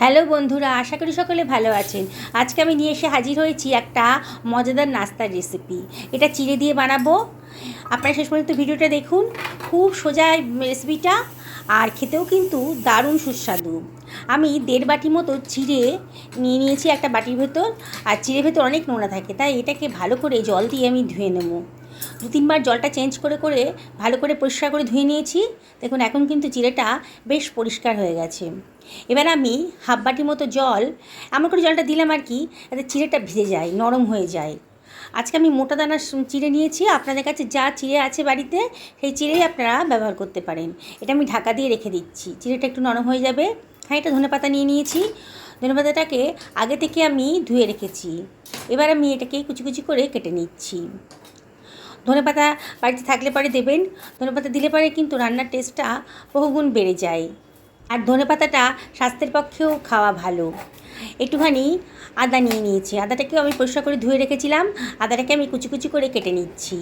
Hello বন্ধুরা, আশা করি সকলে ভালো আছেন। আজকে আমি নিয়ে এসে হাজির হয়েছি একটা মজাদার নাস্তার রেসিপি এটা চিড়ে দিয়ে বানাবো। আপনারা শেষ পর্যন্ত ভিডিওটা দেখুন। খুব সোজা রেসিপিটা আর খেতেও কিন্তু দারুণ সুস্বাদু। আমি দেড় বাটি মতো চিড়ে নিয়ে নিয়েছি একটা বাটির ভেতর। আর চিড়ের ভেতর অনেক নোনা থাকে, তাই এটাকে ভালো করে জল দিয়ে আমি ধুয়ে নেব। দু তিনবার জলটা চেঞ্জ করে করে, ভালো করে পরিষ্কার করে ধুয়ে নিয়েছি। দেখুন, এখন কিন্তু চিড়েটা বেশ পরিষ্কার হয়ে গেছে। এবার আমি হাফ বাটি মতো জল, এমন করে জলটা দিলাম আর কি, যাতে চিড়েটা ভিজে যায়, নরম হয়ে যায়। আজকে আমি মোটা দানার স- চিড়ে নিয়েছি, আপনাদের কাছে যা চিড়ে আছে বাড়িতে, সেই চিড়েই আপনারা ব্যবহার করতে পারেন। এটা আমি ঢাকা দিয়ে রেখে দিচ্ছি চিড়েটা একটু নরম হয়ে যাবে। হ্যাঁ এটা ধনে পাতা নিয়ে নিয়েছি। ধনে পাতাটাকে আগে থেকে আমি ধুয়ে রেখেছি। এবার আমি এটাকে কুচি কুচি করে কেটে নিচ্ছি। ধনেপাতা বাড়িতে থাকলে পরে দেবেন, ধনেপাতা দিলে পরে কিন্তু রান্নার টেস্টটা বহুগুণ বেড়ে যায়। আর ধনেপাতাটা স্বাস্থ্যের পক্ষেও খাওয়া ভালো। একটুখানি আদা নিয়ে নিয়েছি। আদাটাকেও আমি পরিষ্কার করে ধুয়ে রেখেছিলাম। আদাটাকে আমি কুচি কুচি করে কেটে নিচ্ছি।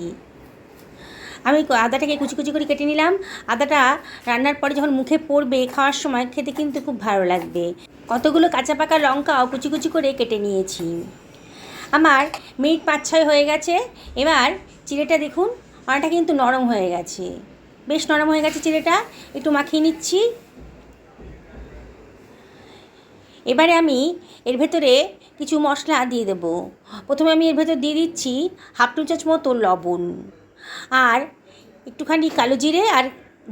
আমি আদাটাকে কুচি কুচি করে কেটে নিলাম। আদাটা রান্নার পরে যখন মুখে পড়বে খাওয়ার সময় খেতে কিন্তু খুব ভালো লাগবে। কতগুলো কাঁচা পাকা লঙ্কাও কুচি কুচি করে কেটে নিয়েছি। আমার মিনিট পাঁচ ছয় হয়ে গেছে। এবার চিড়েটা দেখুন অনেকটা কিন্তু নরম হয়ে গেছে। বেশ নরম হয়ে গেছে চিড়েটা, একটু মাখিয়ে নিচ্ছি। এবারে আমি এর ভেতরে কিছু মশলা দিয়ে দেবো। প্রথমে আমি এর ভেতর দিয়ে দিচ্ছি হাফ টু চামচ মতো লবণ আর একটুখানি কালো জিরে আর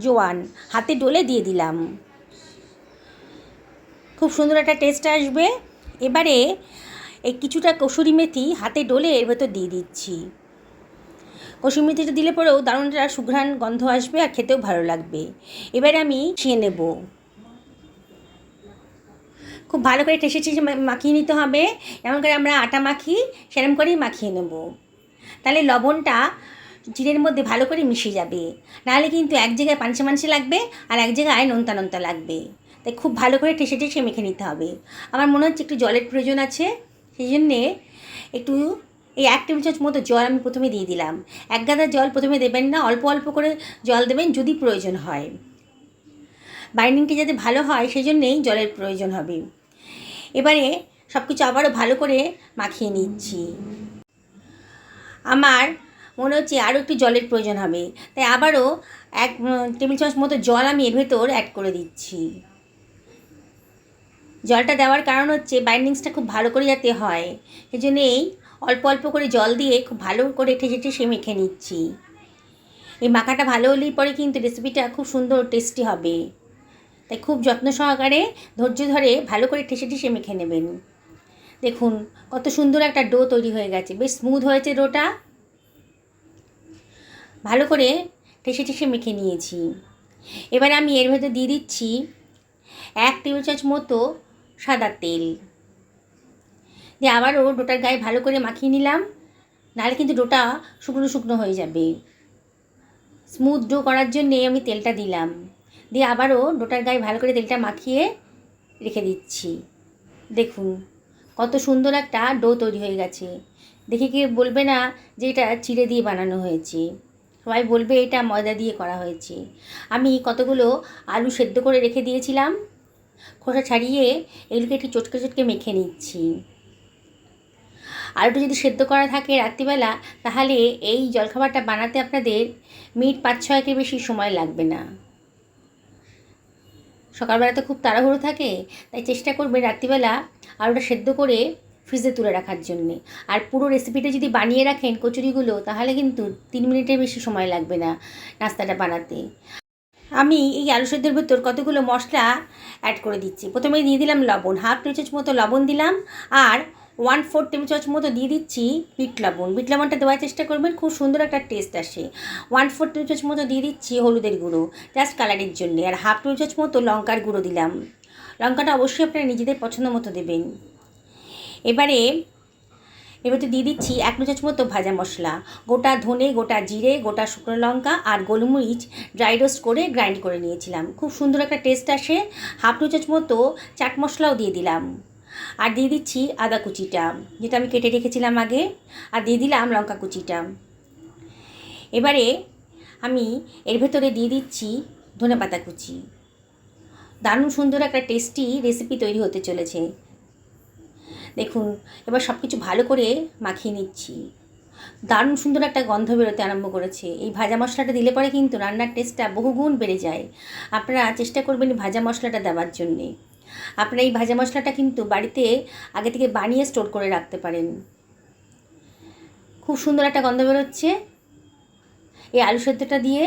জোয়ান, হাতে ডলে দিয়ে দিলাম। খুব সুন্দর একটা টেস্ট আসবে। এবারে এই কিছুটা কসুরি মেথি হাতে ডলে এর ভেতর দিয়ে দিচ্ছি। মেথিটা দিলে পরেও দারুণ একটা সুঘ্রাণ গন্ধ আসবে আর খেতেও ভালো লাগবে। এবারে আমি ছিঁয়ে নেব। খুব ভালো করে ঠেসে ঠেসে মাখিয়ে নিতে হবে। এমন করে আমরা আটা মাখি সেরকম করেই মাখিয়ে নেব। তাহলে লবণটা চিড়ের মধ্যে ভালো করে মিশে যাবে। নাহলে কিন্তু এক জায়গায় পানসে মানসে লাগবে আর এক জায়গায় নোনতা নোনতা লাগবে। তাই খুব ভালো করে ঠেসে ঠেসে মেখে নিতে হবে। আমার মনে হচ্ছে একটু জলের প্রয়োজন আছে। সেই জন্যে একটু এই এক টেবিল চামচ মতো জল আমি প্রথমে দিয়ে দিলাম। এক গাদা জল প্রথমে দেবেন না, অল্প অল্প করে জল দেবেন যদি প্রয়োজন হয়। বাইন্ডিংটা যাতে ভালো হয় সেই জন্যেই জলের প্রয়োজন হবে। এবারে সব কিছু আবারও ভালো করে মাখিয়ে নিচ্ছি। আমার মনে হচ্ছে আরও একটু জলের প্রয়োজন হবে। তাই আবারও এক টেবিল চামচ মতো জল আমি এর ভেতর অ্যাড করে দিচ্ছি। জলটা দেওয়ার কারণ হচ্ছে বাইন্ডিংসটা খুব ভালো করে যাতে হয়। সেই জন্যেই অল্প অল্প করে জল দিয়ে খুব ভালো করে ঠেসে ঠেসে মেখে নিচ্ছি। এই মাখাটা ভালো হলেই পরে কিন্তু রেসিপিটা খুব সুন্দর টেস্টি হবে। তাই খুব যত্ন সহকারে ধৈর্য ধরে ভালো করে ঠেসে ঠেসে মেখে নেবেন। দেখুন, কত সুন্দর একটা ডো তৈরি হয়ে গেছে। বেশ স্মুথ হয়েছে ডোটা ভালো করে ঠেসে ঠেসে মেখে নিয়েছি। এবার আমি এর ভেতর দিয়ে দিচ্ছি এক টেবিল চামচ মতো সাদা তেল। দিয়ে আবারও ডোটার গায়ে ভালো করে মাখিয়ে নিলাম। নাহলে কিন্তু ডোটা শুকনো শুকনো হয়ে যাবে। স্মুথ ডো করার জন্যে আমি তেলটা দিলাম। দিয়ে আবারও ডোটার গায়ে ভালো করে তেলটা মাখিয়ে রেখে দিচ্ছি। দেখুন, কত সুন্দর একটা ডো তৈরি হয়ে গেছে। দেখে কি বলবে না যে এটা চিড়ে দিয়ে বানানো হয়েছে। সবাই বলবে এটা ময়দা দিয়ে করা হয়েছে। আমি কতগুলো আলু সেদ্ধ করে রেখে দিয়েছিলাম। খোসা ছাড়িয়ে এগুলোকে একটু চটকে চটকে মেখে নিচ্ছি। আলুটা যদি সেদ্ধ করা থাকে রাত্রিবেলা, তাহলে এই জলখাবারটা বানাতে আপনাদের মিনিট পাঁচ ছয়কের বেশি সময় লাগবে না। সকালবেলা তো খুব তাড়াহুড়ো থাকে, তাই চেষ্টা করবে রাত্রিবেলা আলুটা সেদ্ধ করে ফ্রিজে তুলে রাখার জন্যে। আর পুরো রেসিপিটা যদি বানিয়ে রাখেন কচুরিগুলো, তাহলে কিন্তু তিন মিনিটের বেশি সময় লাগবে না নাস্তাটা বানাতে। আমি এই আলু সেদ্ধের ভেতর কতগুলো মশলা অ্যাড করে দিচ্ছি। প্রথমে দিয়ে দিলাম লবণ, হাফ চামচ মতো লবণ দিলাম, আর ওয়ান ফোর টেবিল চামচ মতো দিয়ে দিচ্ছি বিট লবণ। বিট লবণটা দেওয়ার চেষ্টা করবেন, খুব সুন্দর একটা টেস্ট আসে। ওয়ান ফোর টেবিল চামচ মতো দিয়ে দিচ্ছি হলুদের গুঁড়ো জাস্ট কালারের জন্য। আর হাফ টেবিল চামচ মতো লঙ্কার গুঁড়ো দিলাম। লঙ্কাটা অবশ্যই আপনারা নিজেদের পছন্দ মতো দেবেন। এবারে এবারে দিয়ে দিচ্ছি এক চামচ মতো ভাজা মশলা। গোটা ধনে, গোটা জিরে, গোটা শুকনো লঙ্কা আর গোলমরিচ ড্রাই রোস্ট করে গ্রাইন্ড করে নিয়েছিলাম। খুব সুন্দর একটা টেস্ট আসে। হাফ চামচ মতো চাট মশলাও দিয়ে দিলাম। আর দিয়ে দিচ্ছি আদা কুচিটা, যেটা আমি কেটে রেখেছিলাম আগে, আর দিয়ে দিলাম লঙ্কা কুচিটা। এবারে আমি এর ভেতরে দিয়ে দিচ্ছি ধনে পাতা কুচি। দারুণ সুন্দর একটা টেস্টি রেসিপি তৈরি হতে চলেছে। দেখুন, এবার সব কিছু ভালো করে মাখিয়ে নিচ্ছি। দারুণ সুন্দর একটা গন্ধ বেরোতে আরম্ভ করেছে। এই ভাজা মশলাটা দিলে পরে কিন্তু রান্নার টেস্টটা বহুগুণ বেড়ে যায়। আপনারা চেষ্টা করবেন ভাজা মশলাটা দেওয়ার জন্যে। আপনারা এই ভাজা মশলাটা কিন্তু বাড়িতে আগে থেকে বানিয়ে স্টোর করে রাখতে পারেন। খুব সুন্দর একটা গন্ধ বেরোচ্ছে। এই আলু সেদ্ধটা দিয়ে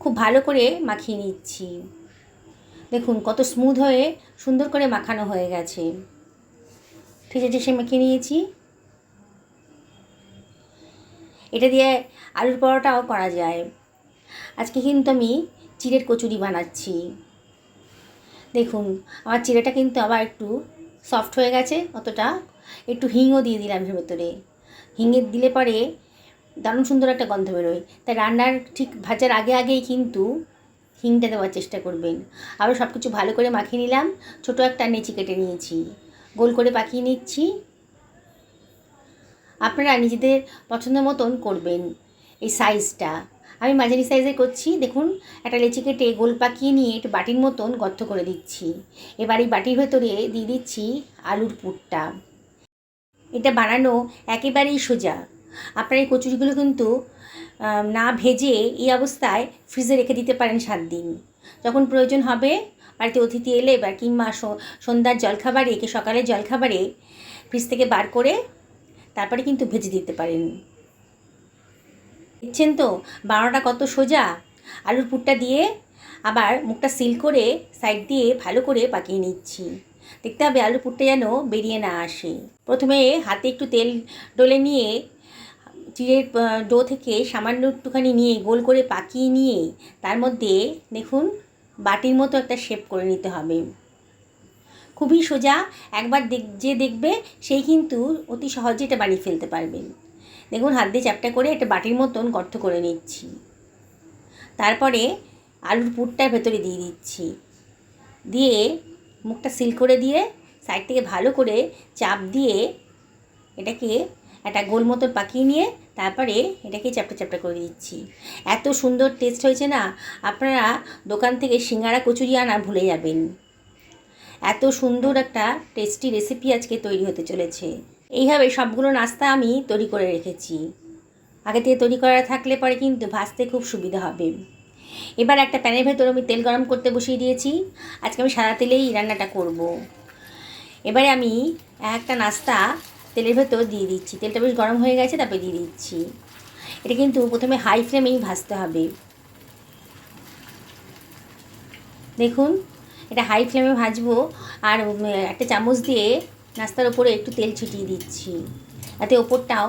খুব ভালো করে মাখিয়ে নিচ্ছি। দেখুন কত স্মুথ হয়ে সুন্দর করে মাখানো হয়ে গেছে। ঠিক আছে, সে মাখিয়ে নিয়েছি। এটা দিয়ে আলুর পরোটাও করা যায়। আজকে কিন্তু আমি চিড়ের কচুরি বানাচ্ছি। দেখুন, আমার চিড়েটা কিন্তু আবার একটু সফট হয়ে গেছে অতটা। একটু হিংও দিয়ে দিলাম ভেতরে। হিঙে দিলে পরে দারুণ সুন্দর একটা গন্ধ বেরোয়। তাই রান্নার ঠিক ভাজার আগে আগেই কিন্তু হিংটা দেওয়ার চেষ্টা করবেন। আবার সব কিছু ভালো করে মাখিয়ে নিলাম। ছোটো একটা নেচি কেটে নিয়েছি। গোল করে পাকিয়ে নিচ্ছি। আপনারা নিজেদের পছন্দ মতন করবেন এই সাইজটা আমি মাঝারি সাইজে করছি। দেখুন, একটা লেচি কেটে গোল পাকিয়ে নিয়ে একটু বাটির মতন গর্ত করে দিচ্ছি। এবার এই বাটির ভেতরে দিয়ে দিচ্ছি আলুর পুরটা। এটা বানানো একেবারেই সোজা। আপনার এই কচুরিগুলো কিন্তু না ভেজে এই অবস্থায় ফ্রিজে রেখে দিতে পারেন সাত দিন। যখন প্রয়োজন হবে, বাড়িতে অতিথি এলে বা কিংবা সন্ধ্যার জলখাবারে কি সকালের জলখাবারে ফ্রিজ থেকে বার করে তারপরে কিন্তু ভেজে দিতে পারেন। দেখছেন তো? বানানোটা কত সোজা? আলুর পুরটা দিয়ে আবার মুখটা সিল করে সাইড দিয়ে ভালো করে পাকিয়ে নিচ্ছি। দেখতে হবে আলুর পুরটা যেন বেরিয়ে না আসে। প্রথমে হাতে একটু তেল ডলে নিয়ে চিড়ের ডো থেকে সামান্য একটুখানি নিয়ে গোল করে পাকিয়ে নিয়ে তার মধ্যে দেখুন বাটির মতো একটা শেপ করে নিতে হবে। খুবই সোজা। একবার দেখ, যে দেখবে সেই কিন্তু অতি সহজে এটা বানিয়ে ফেলতে পারবেন দেখুন, হাত দিয়ে চ্যাপটা করে একটা বাটির মতন গর্ত করে নিচ্ছি। তারপরে আলুর পুরটার ভেতরে দিয়ে দিচ্ছি। দিয়ে মুখটা সিল করে দিয়ে সাইড থেকে ভালো করে চাপ দিয়ে এটাকে একটা গোল মতন পাকিয়ে নিয়ে তারপরে এটাকে চ্যাপটা চ্যাপটা করে দিচ্ছি। এত সুন্দর টেস্ট হয়েছে না, আপনারা দোকান থেকে সিঙ্গারা, কচুরি আনা ভুলে যাবেন। এত সুন্দর একটা টেস্টি রেসিপি আজকে তৈরি হতে চলেছে। এইভাবে সবগুলো নাস্তা আমি তৈরি করে রেখেছি। আগে থেকে তৈরি করা থাকলে পরে কিন্তু ভাজতে খুব সুবিধা হবে। এবার একটা প্যানের ভেতর আমি তেল গরম করতে বসিয়ে দিয়েছি। আজকে আমি সাদা তেলেই রান্নাটা করব। এবারে আমি একটা নাস্তা তেলের ভেতর দিয়ে দিচ্ছি। তেলটা বেশ গরম হয়ে গেছে, তারপরে দিয়ে দিচ্ছি। এটা কিন্তু প্রথমে হাই ফ্লেমেই ভাজতে হবে। দেখুন, এটা হাই ফ্লেমে ভাজবো আর একটা চামচ দিয়ে নাস্তার ওপরে একটু তেল ছিটিয়ে দিচ্ছি। যাতে ওপরটাও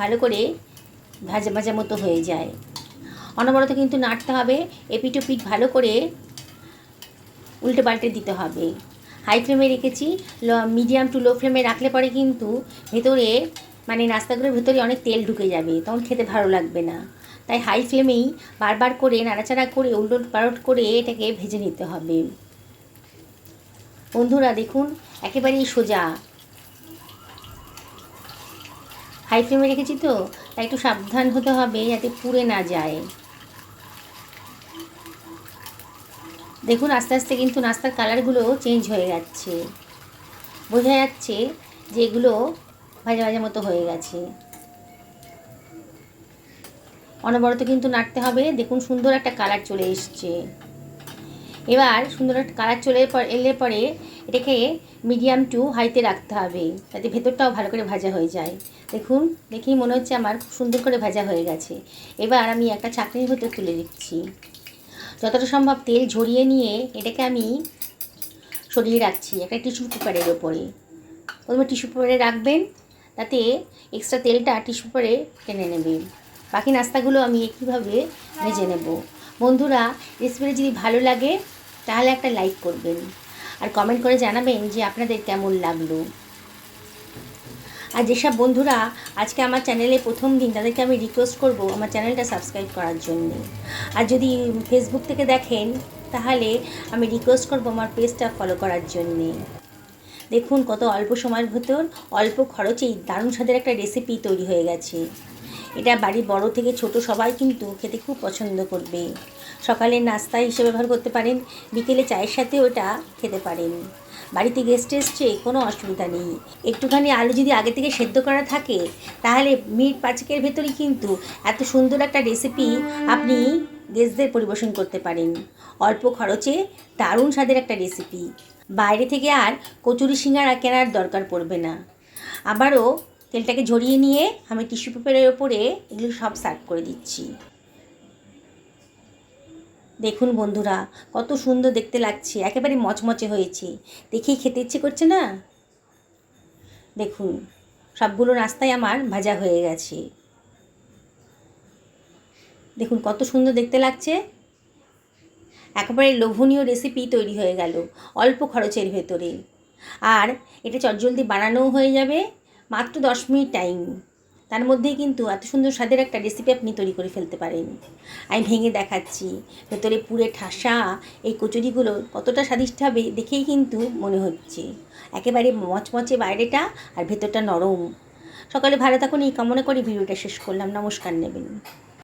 ভালো করে ভাজা ভাজা মতো হয়ে যায়। অনবরত কিন্তু নাড়তে হবে এপিট ওপিট ভালো করে উল্টে পাল্টে দিতে হবে। হাই ফ্লেমে রেখেছি, ল, মিডিয়াম টু লো ফ্লেমে রাখলে পরে কিন্তু ভেতরে মানে নাস্তাগুলোর ভেতরে অনেক তেল ঢুকে যাবে, তখন খেতে ভালো লাগবে না। তাই হাই ফ্লেমেই বারবার করে নাড়াচাড়া করে উল্টোট পালট করে এটাকে ভেজে নিতে হবে। বন্ধুরা দেখুন একেবারেই সোজা। হাই ফ্লেমে রেখেছি তো, তাই একটু সাবধান হতে হবে যাতে পুড়ে না যায়। দেখুন, আস্তে আস্তে কিন্তু নাস্তার কালারগুলো চেঞ্জ হয়ে যাচ্ছে। বোঝা যাচ্ছে যে এগুলো ভাজা ভাজা মতো হয়ে গেছে। অনবরত কিন্তু নাড়তে হবে। দেখুন, সুন্দর একটা কালার চলে এসছে। এবার সুন্দর একটা কালার চলে এলে পরে এটাকে মিডিয়াম টু হাইতে রাখতে হবে যাতে ভেতরটাও ভালো করে ভাজা হয়ে যায়। দেখুন, দেখেই মনে হচ্ছে আমার খুব সুন্দর করে ভাজা হয়ে গেছে। এবার আমি একটা চাকরির ভেতর তুলে দিচ্ছি যতটা সম্ভব তেল ঝরিয়ে নিয়ে এটাকে আমি সরিয়ে রাখছি একটা টিস্যু পেপারের ওপরে। প্রথমে টিস্যু পেপারে রাখবেন, তাতে এক্সট্রা তেলটা টিস্যু পেপারে টেনে নেবে বাকি নাস্তাগুলো আমি একইভাবে ভেজে নেব। বন্ধুরা রেসিপিটা যদি ভালো লাগে, তাহলে একটা লাইক করবেন। আর কমেন্ট করে জানাবেন যে আপনাদের কেমন লাগল। আর যেসব বন্ধুরা আজকে আমার চ্যানেলে প্রথম দিন, তাদেরকে আমি রিকোয়েস্ট করব আমার চ্যানেলটা সাবস্ক্রাইব করার জন্য। আর যদি ফেসবুক থেকে দেখেন, তাহলে আমি রিকোয়েস্ট করব আমার পেজটা ফলো করার জন্যে। দেখুন কত অল্প সময়ের ভেতর অল্প খরচেই দারুণ স্বাদের একটা রেসিপি তৈরি হয়ে গেছে। এটা বাড়ির বড় থেকে ছোট সবাই কিন্তু খেতে খুব পছন্দ করবে। সকালের নাস্তা হিসেবে ব্যবহার করতে পারেন, বিকেলে চায়ের সাথে ওটা খেতে পারেন। বাড়িতে গেস্ট এসছে, কোনো অসুবিধা নেই। একটুখানি আলু যদি আগে থেকে সেদ্ধ করা থাকে, তাহলে মিনিট পাঁচেকের ভেতরে কিন্তু এত সুন্দর একটা রেসিপি আপনি গেস্টদের পরিবেশন করতে পারেন। অল্প খরচে দারুণ স্বাদের একটা রেসিপি বাইরে থেকে আর কচুরি সিঙ্গারা কেনার দরকার পড়বে না। আবারও তেলটাকে ঝরিয়ে নিয়ে আমি টিস্যু পেপারের ওপরে এগুলো সব সার্ভ করে দিচ্ছি। দেখুন বন্ধুরা, কত সুন্দর দেখতে লাগছে, একেবারে মচমচে হয়েছে। দেখেই খেতে ইচ্ছে করছে না? দেখুন, সবগুলো নাস্তাই আমার ভাজা হয়ে গেছে। দেখুন কত সুন্দর দেখতে লাগছে। একেবারে লোভনীয় রেসিপি তৈরি হয়ে গেল, অল্প খরচের ভেতরে। আর এটা চটজলদি বানানোও হয়ে যাবে। মাত্র দশ মিনিট টাইম তার মধ্যেই কিন্তু এত সুন্দর স্বাদের একটা রেসিপি আপনি তৈরি করে ফেলতে পারেন। আমি ভেঙে দেখাচ্ছি, ভেতরে পুরে ঠাসা, এই কচুরিগুলো কতটা স্বাদিষ্ট হবে দেখেই কিন্তু মনে হচ্ছে। একেবারে মচমচে বাইরেটা আর ভেতরটা নরম। সকালে ভালো থাকুন, এই কামনা করে ভিডিওটা শেষ করলাম। নমস্কার নেবেন।